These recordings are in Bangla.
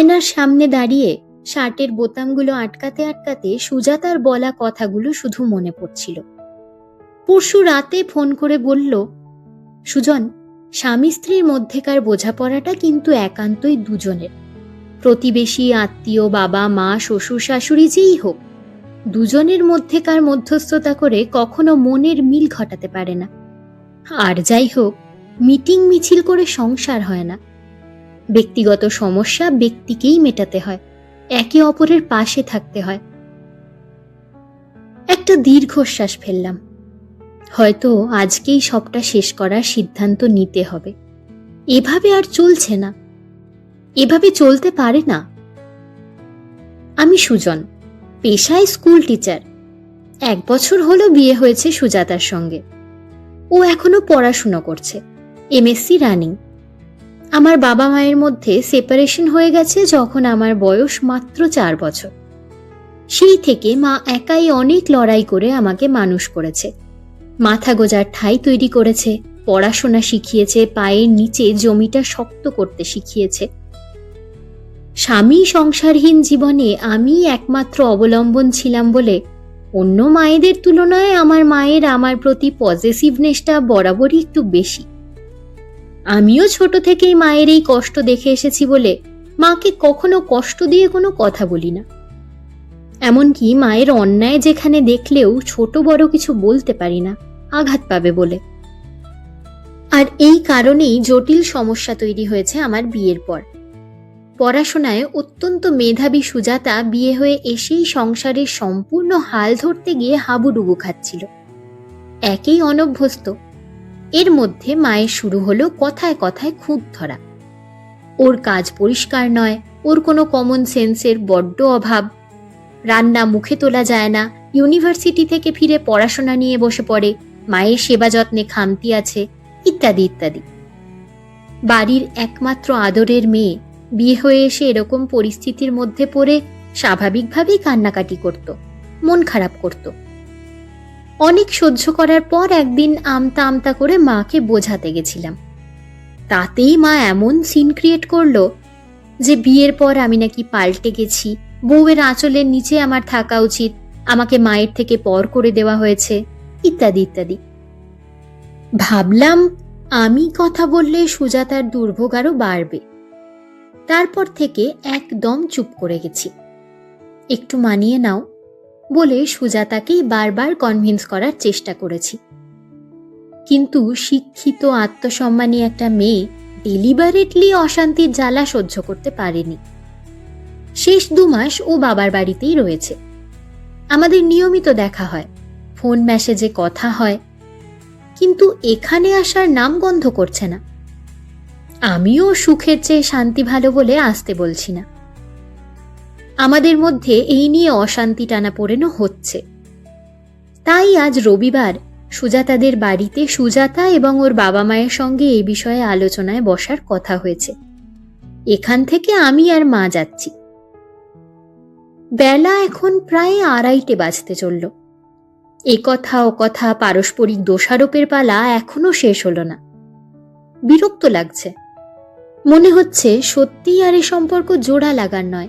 আয়নার সামনে দাঁড়িয়ে শার্টের বোতামগুলো আটকাতে আটকাতে সুজাতার বলা কথাগুলো শুধু মনে পড়ছিল। পরশু রাতে ফোন করে বলল, সুজন, স্বামী স্ত্রীর মধ্যেকার বোঝাপড়াটা কিন্তু একান্তই দুজনের। প্রতিবেশী, আত্মীয়, বাবা, মা, শ্বশুর, শাশুড়ি, যেই হোক, দুজনের মধ্যেকার মধ্যস্থতা করে কখনো মনের মিল ঘটাতে পারে না। আর যাই হোক, মিটিং মিছিল করে সংসার হয় না। ব্যক্তিগত সমস্যা ব্যক্তিকেই মেটাতে হয়, একে অপরের পাশে থাকতে হয়। একটা দীর্ঘশ্বাস ফেললাম। হয়তো আজকেই সবটা শেষ করার সিদ্ধান্ত নিতে হবে। এভাবে আর চলছে না। এভাবে চলতে পারে না। আমি সুজন, পেশায় স্কুল টিচার। এক বছর হলো বিয়ে হয়েছে সুজাতার সঙ্গে। ও এখনও পড়াশুনো করছে। MSc running. আমার বাবা মায়ের মধ্যে সেপারেশন হয়ে গেছে যখন আমার বয়স মাত্র চার বছর। সেই থেকে মা একাই অনেক লড়াই করে আমাকে মানুষ করেছে। মাথা গোজার ঠাই তৈরি করেছে, পড়াশোনা শিখিয়েছে, পায়ের নিচে জমিটা শক্ত করতে শিখিয়েছে। স্বামী সংসারহীন জীবনে আমি একমাত্র অবলম্বন ছিলাম বলে অন্য মায়েদের তুলনায় আমার মায়ের আমার প্রতি পজিটিভনেসটা বরাবরই একটু বেশি। আমিও ছোট থেকেই মায়ের এই কষ্ট দেখে এসেছি বলে মাকে কখনো কষ্ট দিয়ে কোনো কথা বলি না। এমনকি মায়ের অন্যায় যেখানে দেখলেও ছোট বড় কিছু বলতে পারি না, আঘাত পাবে বলে। আর এই কারণেই জটিল সমস্যা তৈরি হয়েছে আমার বিয়ের পর। পড়াশোনায় অত্যন্ত মেধাবী সুজাতা বিয়ে হয়ে এসেই সংসারের সম্পূর্ণ হাল ধরতে গিয়ে হাবুডুবু খাচ্ছিল। একেই অনভ্যস্ত। এর মধ্যে মায়ের শুরু হলো কথায় কথায় খুঁত ধরা। ওর কাজ পরিষ্কার নয়, ওর কোনো কমন সেন্সের বড্ড অভাব। রান্না মুখে তোলা যায় না ইউনিভার্সিটি থেকে ফিরে পড়াশোনা নিয়ে বসে পড়ে, মায়ের সেবা যত্নে খামতি আছে, ইত্যাদি ইত্যাদি। বাড়ির একমাত্র আদরের মেয়ে বিয়ে হয়ে এসে এরকম পরিস্থিতির মধ্যে পড়ে স্বাভাবিকভাবেই কান্নাকাটি করত, মন খারাপ করত। অনেক সহ্য করার পর একদিন আমতা আমতা করে মাকে বোঝাতে গেছিলাম। তাতেই মা এমন সিন ক্রিয়েট করল যে বিয়ের পর আমি নাকি পাল্টে গেছি, বউয়ের আঁচলের নিচে আমার থাকা উচিত, আমাকে মায়ের থেকে পর করে দেওয়া হয়েছে, ইত্যাদি ইত্যাদি। ভাবলাম আমি কথা বললে সুজাতার দুর্ভোগ আরও বাড়বে। তারপর থেকে একদম চুপ করে গেছি। একটু মানিয়ে নাও। বলে সুজাতাকেই বারবার কনভিন্স করার চেষ্টা করেছি। কিন্তু শিক্ষিত, আত্মসম্মানী একটা মেয়ে ডেলিবারেটলি অশান্তির জ্বালা সহ্য করতে পারেনি। শেষ দু মাস ও বাবার বাড়িতেই রয়েছে। আমাদের নিয়মিত দেখা হয় ফোন মেসেজে কথা হয়, কিন্তু এখানে আসার নাম গন্ধ করছে না। আমিও সুখের চেয়ে শান্তি ভালো বলে আসতে বলছি না। আমাদের মধ্যে এই নিয়ে অশান্তি টানা পড়েনো হচ্ছে। তাই আজ রবিবার সুজাতাদের বাড়িতে সুজাতা এবং ওর বাবা মায়ের সঙ্গে এই বিষয়ে আলোচনায় বসার কথা হয়েছে। এখান থেকে আমি আর মা যাচ্ছি। বেলা এখন প্রায় আড়াইটে বাজতে চলল। এ কথা ও কথা পারস্পরিক দোষারোপের পালা এখনও শেষ হলো না। বিরক্ত লাগছে। মনে হচ্ছে সত্যিই আর এ সম্পর্ক জোড়া লাগার নয়।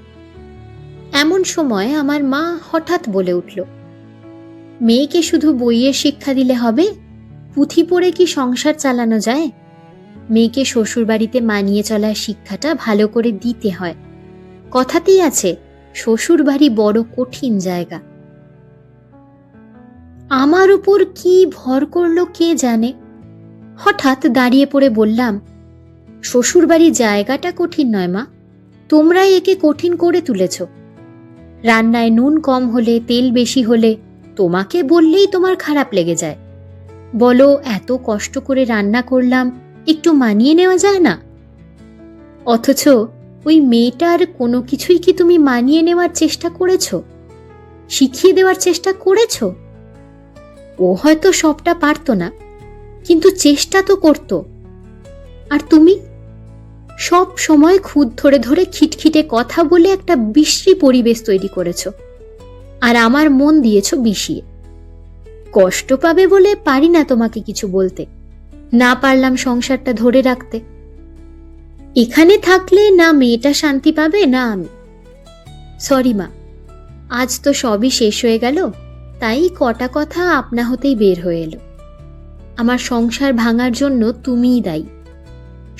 এমন সময় আমার মা হঠাৎ বলে উঠল, মেয়েকে শুধু বইয়ের শিক্ষা দিলে হবে? পুঁথি পড়ে কি সংসার চালানো যায়? মেয়েকে শ্বশুরবাড়িতে মানিয়ে চলার শিক্ষাটা ভালো করে দিতে হয়। কথাতেই আছে, শ্বশুরবাড়ি বড় কঠিন জায়গা। আমার উপর কি ভর করল কে জানে? হঠাৎ দাঁড়িয়ে পড়ে বললাম শ্বশুরবাড়ি জায়গাটা কঠিন নয় মা, তোমরাই একে কঠিন করে তুলেছ। রান্নায় নুন কম হলে, তেল বেশি হলে তোমাকে বললেই তোমার খারাপ লেগে যায়। বলো, এত কষ্ট করে রান্না করলাম, একটু মানিয়ে নেওয়া যায় না? অথচ ওই মেয়েটার কোনো কিছুই কি তুমি মানিয়ে নেওয়ার চেষ্টা করেছ? শিখিয়ে দেওয়ার চেষ্টা করেছ? ও হয়তো সবটা পারতো না, কিন্তু চেষ্টা তো করতো। আর তুমি? সব সময় খুদ ধরে ধরে খিটখিটে কথা বলে একটা বিশ্রী পরিবেশ তৈরি করেছ। আর আমার মন দিয়েছ বিষিয়ে। কষ্ট পাবে বলে পারি না তোমাকে কিছু বলতে। না পারলাম সংসারটা ধরে রাখতে। এখানে থাকলে না মেয়েটা শান্তি পাবে, না আমি। সরি মা, আজ তো সবই শেষ হয়ে গেল, তাই কটা কথা আপনা হতেই বের হয়ে এলো। আমার সংসার ভাঙার জন্য তুমিই দায়ী।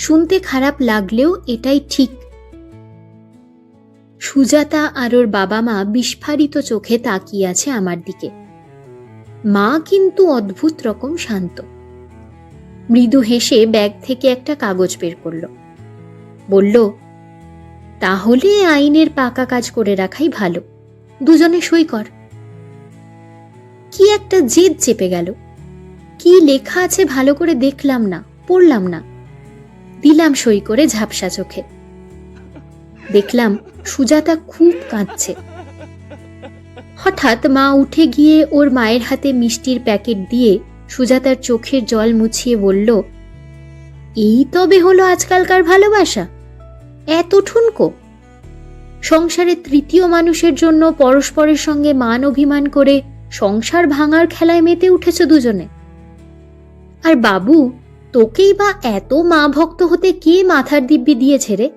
শুনতে খারাপ লাগলেও এটাই ঠিক। সুজাতা আর ওর বাবা মা বিস্ফারিত চোখে তাকিয়ে আছে আমার দিকে। মা কিন্তু অদ্ভুত রকম শান্ত। মৃদু হেসে ব্যাগ থেকে একটা কাগজ বের করল। বলল, তাহলে আইনের পাকা কাজ করে রাখাই ভালো। দুজনে সই কর। কি একটা জেদ চেপে গেল। কি লেখা আছে ভালো করে দেখলাম না, পড়লাম না। দিলাম সই করে ঝাপসা চোখে। দেখলাম সুজাতা খুব কাঁদছে। হঠাৎ মা উঠে গিয়ে ওর মায়ের হাতে মিষ্টির প্যাকেট দিয়ে সুজাতার চোখের জল মুছিয়ে বলল, এই তবে হলো আজকালকার ভালোবাসা। এত ঠুনকো। সংসারে তৃতীয় মানুষের জন্য পরস্পরের সঙ্গে মান অভিমান করে সংসার ভাঙার খেলায় মেতে উঠেছ দুজনে। আর বাবু তোকেই বা এত মা ভক্ত হতে কে মাথার দিব্যি দিয়েছে রে?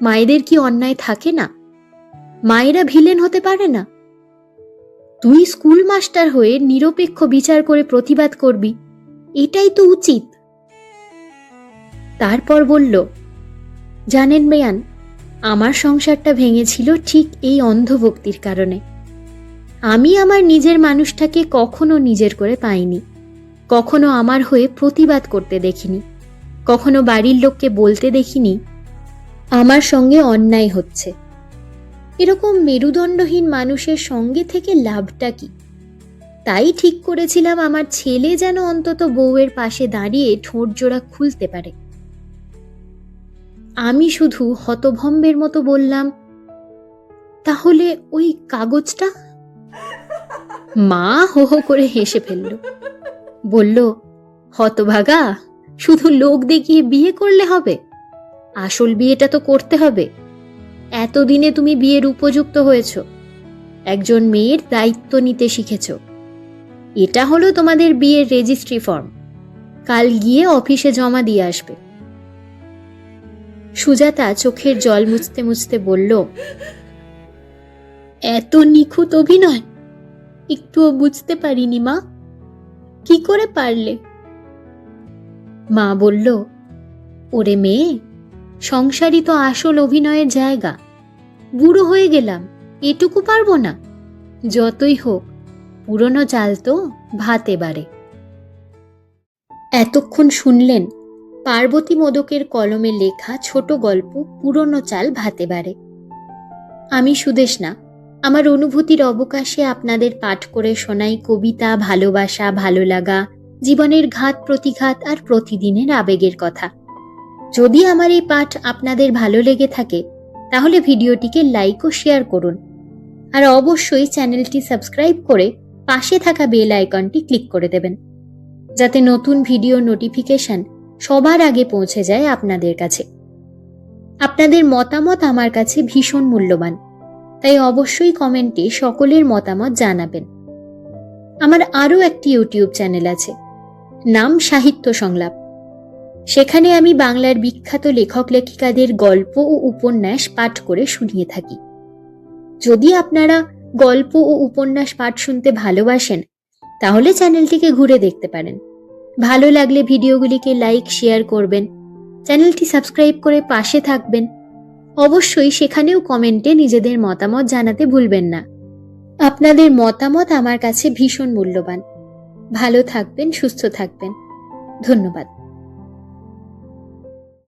মায়েদের কি অন্যায় থাকে না? মায়েরা ভিলেন হতে পারে না? তুই স্কুল মাস্টার হয়ে নিরপেক্ষ বিচার করে প্রতিবাদ করবি, এটাই তো উচিত। তারপর বলল, জানেন মেয়ান, আমার সংসারটা ভেঙেছিল ঠিক এই অন্ধভক্তির কারণে। আমি আমার নিজের মানুষটাকে কখনো নিজের করে পাইনি। কখনো আমার হয়ে প্রতিবাদ করতে দেখিনি। কখনো বাড়ির লোককে বলতে দেখিনি। আমার সঙ্গে অন্যায় হচ্ছে। এরকম মেরুদণ্ডহীন মানুষের সঙ্গে থেকে লাভটা কি? তাই ঠিক করেছিলাম আমার ছেলে যেন অন্তত বউয়ের পাশে দাঁড়িয়ে ঠোঁট জোড়া খুলতে পারে। আমি শুধু হতভম্বের মতো বললাম, তাহলে ওই কাগজটা? মা হো হো করে হেসে ফেলল। বলল, হতভাগা, শুধু লোক দেখিয়ে বিয়ে করলে হবে। আসল বিয়েটা তো করতে হবে। এতদিনে তুমি বিয়ের উপযুক্ত হয়েছ। একজন মেয়ের দায়িত্ব নিতে শিখেছ। এটা হলো তোমাদের বিয়ের রেজিস্ট্রি ফর্ম কাল গিয়ে অফিসে জমা দিয়ে আসবে। সুজাতা চোখের জল মুছতে মুছতে বলল, এত নিখুঁত অভিনয়। একটুও বুঝতে পারিনি মা। কি করে পারলে? মা বলল, ওরে মেয়ে, সংসারই তো আসল অভিনয়ের জায়গা। বুড়ো হয়ে গেলাম, এটুকু পারব না। যতই হোক, পুরনো চাল তো ভাতে বাড়ে এতক্ষণ শুনলেন পার্বতী মোদকের কলমে লেখা ছোট গল্প, পুরনো চাল ভাতে বাড়ে আমি সুদেশনা আমার অনুভূতির অবকাশে আপনাদের পাঠ করে শোনাই কবিতা, ভালোবাসা ভালো লাগা জীবনের ঘাত, প্রতিঘাত আর প্রতিদিনের আবেগের কথা। যদি আমার এই পাঠ আপনাদের ভালো লেগে থাকে, তাহলে ভিডিওটিকে লাইক ও শেয়ার করুন। আর অবশ্যই চ্যানেলটি সাবস্ক্রাইব করে পাশে থাকা বেল আইকনটি ক্লিক করে দেবেন। যাতে নতুন ভিডিও নোটিফিকেশন সবার আগে পৌঁছে যায় আপনাদের কাছে। আপনাদের মতামত আমার কাছে ভীষণ মূল্যবান। তাই অবশ্যই কমেন্টে সকলের মতামত জানাবেন। আমার আরও একটি ইউটিউব চ্যানেল আছে, নাম সাহিত্য সংলাপ। সেখানে আমি বাংলার বিখ্যাত লেখক লেখিকাদের গল্প ও উপন্যাস পাঠ করে শুনিয়ে থাকি। যদি আপনারা গল্প ও উপন্যাস পাঠ শুনতে ভালোবাসেন, তাহলে চ্যানেলটিকে ঘুরে দেখতে পারেন। ভালো লাগলে ভিডিওগুলিকে লাইক, শেয়ার করবেন। চ্যানেলটি সাবস্ক্রাইব করে পাশে থাকবেন। অবশ্যই সেখানেও কমেন্টে নিজেদের মতামত জানাতে ভুলবেন না। আপনাদের মতামত আমার কাছে ভীষণ মূল্যবান। ভালো থাকবেন, সুস্থ থাকবেন। ধন্যবাদ।